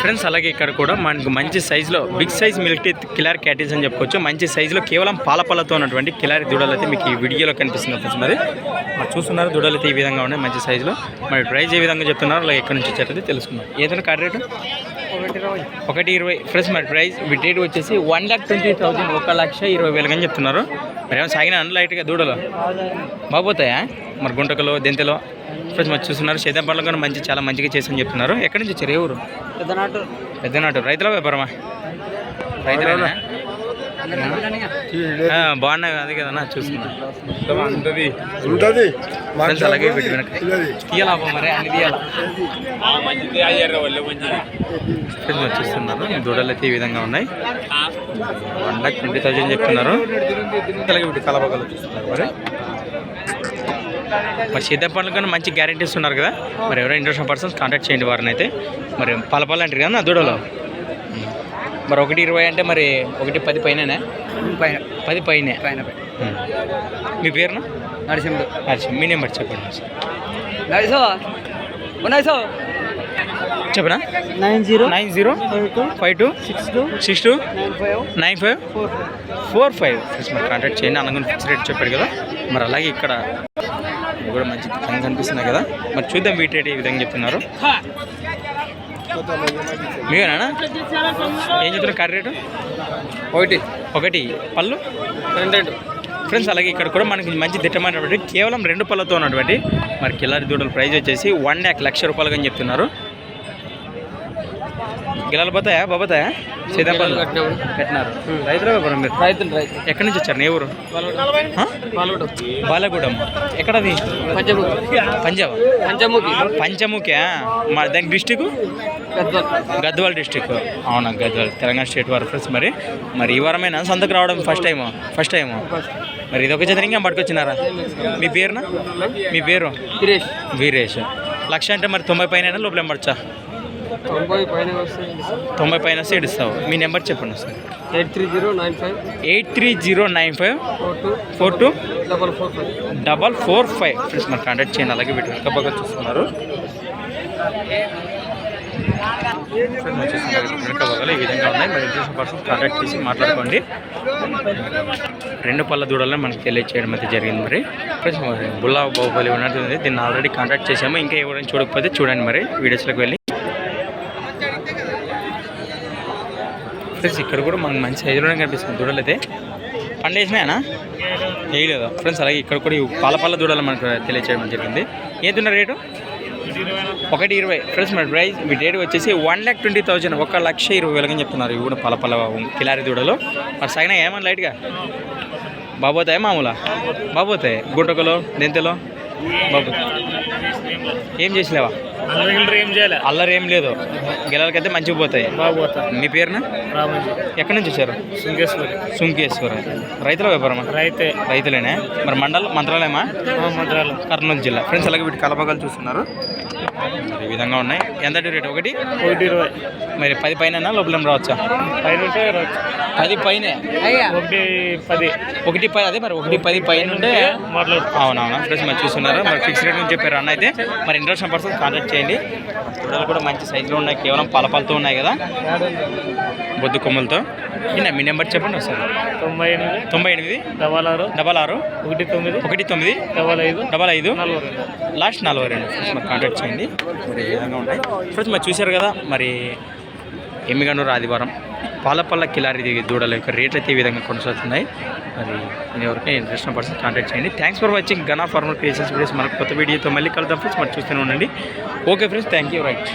Friends అలాగే ఇక్కడ కూడా మనకు మంచి సైజులో big size milk teeth Khillari క్యాటీస్ అని చెప్పుకోవచ్చు. మంచి సైజులో కేవలం పాలపాలతో ఉన్నటువంటి కిలారి దూడలు అయితే మీకు ఈ వీడియోలో కనిపిస్తుంది ఫ్రెండ్స్ మరి. మరి చూస్తున్నారు దూడలు అయితే ఈ విధంగా ఉన్నాయి మంచి సైజులో మరి ప్రైస్ ఏ విధంగా చెప్తున్నారు అలాగే ఎక్కడి నుంచి వచ్చారో తెలుసుకున్నారు ఏదైనా కార్డ్ రేటు ఒకటి ఇరవై. ఫ్రెండ్స్ మరి ప్రైస్ రేట్ వచ్చేసి వన్ ల్యాక్ ట్వంటీ థౌసండ్ ఒక లక్ష ఇరవై వేలు అని చెప్తున్నారు. మరి ఏమైనా సాగిన అన్లైట్గా దూడలు? బాగుపోతాయా మరి గుంటకలు దెంతలో. ఫ్రెండ్స్ మరి చూస్తున్నారు సేద్యం పనులు కూడా మంచి చాలా మంచిగా చేసని చెప్తున్నారు. ఎక్కడి నుంచి వచ్చారు? ఏ ఊరు? పెద్దనాటు పెద్ద నాటు రైతుల వ్యాపారమా? రైతులేనా? బాగున్నాయి అది కదన్నా చూస్తున్నా. ఉంటది. ఉంటది. ఫ్రెండ్స్ అలాగే పెట్టి వెనక. తీయాలా మరి? అన్ని తీయాలా? చూస్తున్నారు. దూడలు అయితే ఈ విధంగా ఉన్నాయి. వన్ లాక్ ట్వంటీ థౌజండ్ చెప్తున్నారు. అలాగే పెట్టి కలపగల చూస్తున్నారు మరి. మరి సీతా పండ్లు కన్నా మంచి గ్యారెంటీస్ ఉన్నారు కదా? మరి ఎవరైనా ఇంట్రెస్ట్ పర్సన్స్ కాంటాక్ట్ చేయండి వారిని అయితే. మరి పలపాలు అంటారు కదా నా దూడలో? మరి ఒకటి ఇరవై అంటే మరి ఒకటి పది పైననే? పైన. పది పైనే? పైన. మీ పేరున? నరసింహుడు. అచ్చా మీ నెంబర్ చెప్పండి నైసో నైసో చెప్పనా? Nine zero nine zero five two six two six two nine five nine five four four five. మరి కాంటాక్ట్ చేయండి. అనగా ఫిక్స్ రేట్ చెప్పాడు కదా. మరి అలాగే ఇక్కడ కూడా మంచి పని కనిపిస్తున్నాయి కదా. మరి చూద్దాం వీటి రేట్ ఏ విధంగా చెప్తున్నారు. మీవేనా ఏం చెప్తున్నారు కర్రీ రేటు? ఒకటి. ఒకటి. పళ్ళు? రెండు రెండు. ఫ్రెండ్స్ అలాగే ఇక్కడ కూడా మనకి మంచి దిట్టమైనటువంటి కేవలం రెండు పళ్ళతో ఉన్నటువంటి మరి కిలారి దూడల ప్రైస్ వచ్చేసి వన్ ల్యాక్ లక్ష రూపాయలుగా అని చెప్తున్నారు. గిలాలు పోతాయా? బాబోతాయా సీతాపల్లి పెట్టినారు రైతుల మీరు రైతులు రైతు ఎక్కడి నుంచి వచ్చారు? ఏ ఊరు? బాలగూడెం. ఎక్కడది? పంచముఖి పంజాబ్? పంచముఖి పంచముఖ్య మా దాని డిస్టిక్? గద్వాల్. డిస్టిక్. అవునా గద్వాల్. తెలంగాణ స్టేట్ వారు ఫ్రెండ్స్ మరి. మరి ఈ వారమైనా సంతకు రావడం ఫస్ట్ టైం ఫస్ట్ టైం మరి ఇది ఒక జత ఇంకా పట్టుకొచ్చినారా? మీ పేరున? మీ పేరు? గిరీష్ వీరేష్. లక్ష అంటే మరి తొంభై పైన లోపల పడచ్చా? తొంభై పైన వస్తాయి తొంభై పైన వస్తే ఇస్తావు మీ నెంబర్ చెప్పండి sir. Eight three zero nine five eight three zero nine five four two four two double four five double four five. Friends మరి కాంటాక్ట్ చేయండి. అలాగే వీటి వెనక బాగా చూస్తున్నారు. ఈ విధంగా ఉన్నాయి మరి ఇంట్రెస్ట్ పర్సన్ కాంటాక్ట్ చేసి మాట్లాడుకోండి రెండు పళ్ళ దూడలను మనకి తెలియచేయడం అయితే జరిగింది మరి. ఫ్రెండ్స్ మరి బుల్లా బాహుబలి ఉన్నట్టుంది దీన్ని ఆల్రెడీ కాంటాక్ట్ చేసాము ఇంకా ఎవరైనా చూడకపోతే చూడండి మరి. వీడియోస్లోకి వెళ్ళి ఫ్రెండ్స్ ఇక్కడ కూడా మనకు మంచి సైజులోనే కనిపిస్తుంది దూడలు అయితే పండేసినాయనా వేయలేదు? ఫ్రెండ్స్ అలాగే ఇక్కడ కూడా ఈ పాల పాల దూడలు మనకు తెలియచేయడం జరిగింది. ఏదున్న రేటు? ఒకటి ఇరవై. ఫ్రెండ్స్ మన ప్రైస్ మీ రేట్ వచ్చేసి వన్ ల్యాక్ ట్వంటీ థౌజండ్ ఒక లక్ష ఇరవై వేలకని చెప్తున్నారు. ఇవి కూడా పల పల కిలారి దూడలు. మరి సగన ఏమన్నా లైట్గా? బాబోతాయి మామూలా? బాబోతాయి? గుంటకలో దెంతలో? బాబు ఏం చేసిలేవా అల్లరి ఏం లేదు. గిలాలకైతే మంచిగా పోతాయి. మీ పేరున? ఎక్కడి నుంచి వచ్చారు? సుంకేశ్వర రైతుల వ్యాపారమా? రైతే. రైతులేనే. మరి మండలం మంత్రాలయమా? మంత్రాలు కర్నూలు జిల్లా. ఫ్రెండ్స్ అలాగే వీటి కలపగలు చూస్తున్నారు. ఈ విధంగా ఉన్నాయి. ఎంత రేట్? ఒకటి? ఒకటి ఇరవై. మరి పది పైన లోపల రావచ్చా? పైన. పది పైనే? ఒకటి పది. ఒకటి పది అదే మరి ఒకటి పది పైన ఉంటే అవునవునా? ఫ్రెండ్స్ మరి చూస్తున్నారు. మరి ఫిక్స్ రేట్ అని చెప్పారు అన్న అయితే. మరి ఇంట్రెస్ట్ పర్సన్ కాంటాక్ట్ చేయండి. దూడలు కూడా మంచి సైజులో ఉన్నాయి. కేవలం పలపలతో ఉన్నాయి కదా? బొద్దు కొమ్ములతో. నిన్న మీ నెంబర్ చెప్పండి ఒకసారి. తొంభై ఎనిమిది. తొంభై ఎనిమిది? డబల్ ఆరు. డబల్ ఆరు? ఒకటి తొమ్మిది. ఒకటి తొమ్మిది? డబల్ ఐదు. డబల్ ఐదు? నలభై రెండు. లాస్ట్ నలభై రెండు. మరి కాంటాక్ట్ చేయండి మరి ఏ విధంగా ఉంటాయి? ఫ్రెండ్స్ మరి చూశారు కదా మరి ఎమ్మిగనూరు ఆదివారం. పాలపల్ల కిలారి దూడల యొక్క రేట్లు అయితే ఈ విధంగా కొనసాగుతున్నాయి. మరి ఇది ఎవరికైనా ఇంట్రెస్ట్ పర్సన్ కాంటాక్ట్ చేయండి. థ్యాంక్స్ ఫర్ వాచింగ్ గనా ఫార్మల్ క్రియేషన్స్ వీడియోస్ మనకు కొత్త వీడియోతో మళ్ళీ కలుద్దాం ఫ్రెండ్స్. మరి చూస్తూనే ఉండండి. Okay friends thank you right